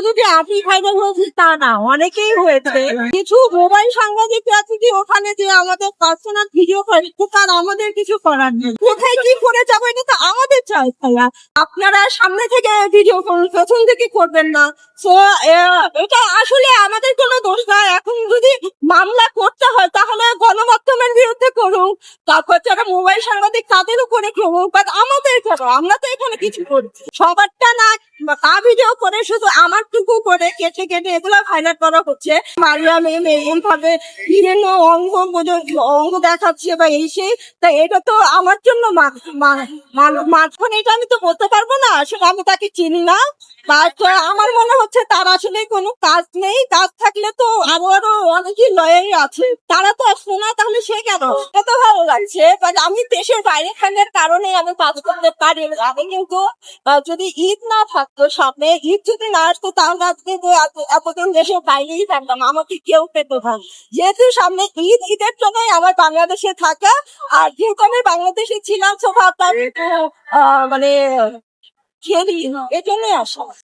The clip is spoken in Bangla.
শুধু আপনি ভাইরাল হয়েছে তা না, অনেকেই হয়েছে। কিছু মোবাইল সাংবাদিক আছে যে ওখানে যে আমাদের পার্সোনাল ভিডিও করে তার আমাদের কিছু করার নেই। কোথায় কি করে যাব এটা তো আমাদের চাই ভাইয়া। আপনারা সামনে থেকে ভিডিও করুন, প্রথম থেকে করবেন না। তো এটা আসলে আমাদের কোনো দোষ না। এখন যদি মামলা করতে হয়, তাহলে গণমাধ্যমের বিরুদ্ধে করুক তারপর যারা মোবাইল সাংবাদিক তাদের উপরে করুক বাট আমাদের কেন আমরা তো এখানে কিছু করছি সবারটা না তা ভিডিও করে শুধু আমার টুকু করে কেটে কেটে এগুলো ভাইরাল করা হচ্ছে। মারিয়া মেম এইভাবে বিভিন্ন অঙ্গ অঙ্গ দেখাচ্ছে বা এই সেই, তা এটা তো আমার জন্য মাঝখানে এটা আমি তো বলতে পারব না। আসলে আমি তাকে চিনি না। বাট আমার মনে হচ্ছে তার আসলে কোনো কাজ নেই। কাজ থাকলে তো আবারও অনেকই লয়াই আছে। তারা তো আসলো না তাহলে সে কেন? এটা তো ভালো লাগছে আমি দেশের বাইরে খানের কারণে আমি কাজ করতে পারি আমি কিন্তু যদি ঈদ না থাকতো সামনে ঈদ যদি না আসতো তাহলে আজকে এত- এতদিন দেশের বাইরেই থাকতাম আমাকে কেউ পেতো না। যেহেতু সামনে ঈদ ঈদের জন্যই আমার বাংলাদেশে থাকা আর যেহেতু আমি বাংলাদেশে ছিলাম একটু, আহ, মানে খেলি এজন্যই আসা।